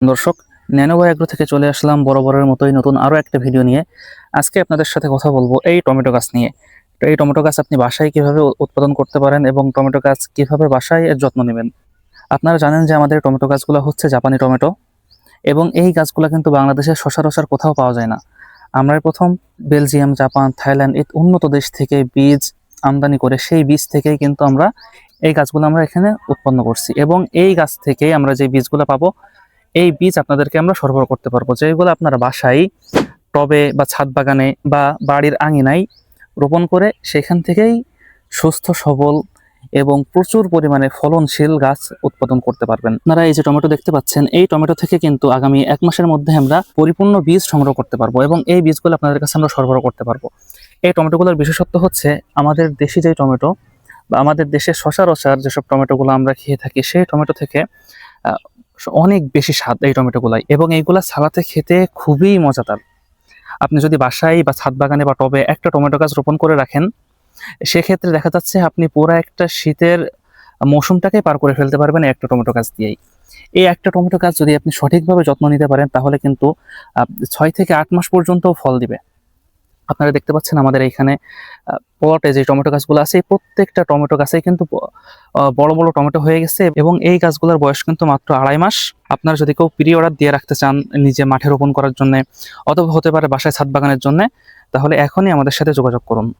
দর্শক ন্যানোভা এগ্রো থেকে চলে আসলাম বরাবরের মতোই নতুন আরও একটা ভিডিও নিয়ে। আজকে আপনাদের সাথে কথা বলব এই টমেটো গাছ নিয়ে। তো এই টমেটো গাছ আপনি বাসায় কীভাবে উৎপাদন করতে পারেন এবং টমেটো গাছ কীভাবে বাসায় এর যত্ন নেবেন? আপনারা জানেন যে আমাদের টমেটো গাছগুলো হচ্ছে জাপানি টমেটো এবং এই গাছগুলো কিন্তু বাংলাদেশের সচরাচর কোথাও পাওয়া যায় না। আমরা প্রথম বেলজিয়াম, জাপান, থাইল্যান্ড এই উন্নত দেশ থেকে বীজ আমদানি করে সেই বীজ থেকেই কিন্তু আমরা এই গাছগুলো আমরা এখানে উৎপন্ন করছি এবং এই গাছ থেকেই আমরা যে বীজগুলো পাবো এই বীজ আপনাদেরকে আমরা সরবরাহ করতে পারব। যেগুলো আপনারা বাসায়, টবে বা ছাদ বাগানে বা বাড়ির আঙিনায় রোপণ করে সেখান থেকেই সুস্থ, সবল এবং প্রচুর পরিমাণে ফলনশীল গাছ উৎপাদন করতে পারবেন। আপনারা এই যে টমেটো দেখতে পাচ্ছেন, এই টমেটো থেকে কিন্তু আগামী এক মাসের মধ্যে আমরা পরিপূর্ণ বীজ সংগ্রহ করতে পারব এবং এই বীজগুলো আপনাদের কাছে আমরা সরবরাহ করতে পারব। এই টমেটোগুলোর বিশেষত্ব হচ্ছে আমাদের দেশি যে টমেটো বা আমাদের দেশের সচরাচর যেসব টমেটোগুলো আমরা খেয়ে থাকি, সেই টমেটো থেকে অনেক বেশি স্বাদ এই টমেটোগুলাই এবং এইগুলা সালাতে খেতে খুবই মজাদার। আপনি যদি বাসায় বা ছাদ বাগানে বা টবে একটা টমেটো গাছ রোপণ করে রাখেন, সেক্ষেত্রে দেখা যাচ্ছে আপনি পুরো একটা শীতের মৌসুমটাকে পার করে ফেলতে পারবেন একটা টমেটো গাছ দিয়েই। এই একটা টমেটো গাছ যদি আপনি সঠিকভাবে যত্ন নিতে পারেন, তাহলে কিন্তু ছয় থেকে আট মাস পর্যন্ত ফল দিবে। আপনারা দেখতে পাচ্ছেন আমাদের এইখানে পটে যে টমেটো গাছগুলো আছে, এই প্রত্যেকটা টমেটো গাছে কিন্তু বড় বড় টমেটো হয়ে গেছে এবং এই গাছগুলোর বয়স কিন্তু মাত্র আড়াই মাস। আপনারা যদি কেউ প্রি অর্ডার দিয়ে রাখতে চান নিজে মাঠে রোপণ করার জন্য অথবা হতে পারে বাসায় ছাদ বাগানের জন্য, তাহলে এখনই আমাদের সাথে যোগাযোগ করুন।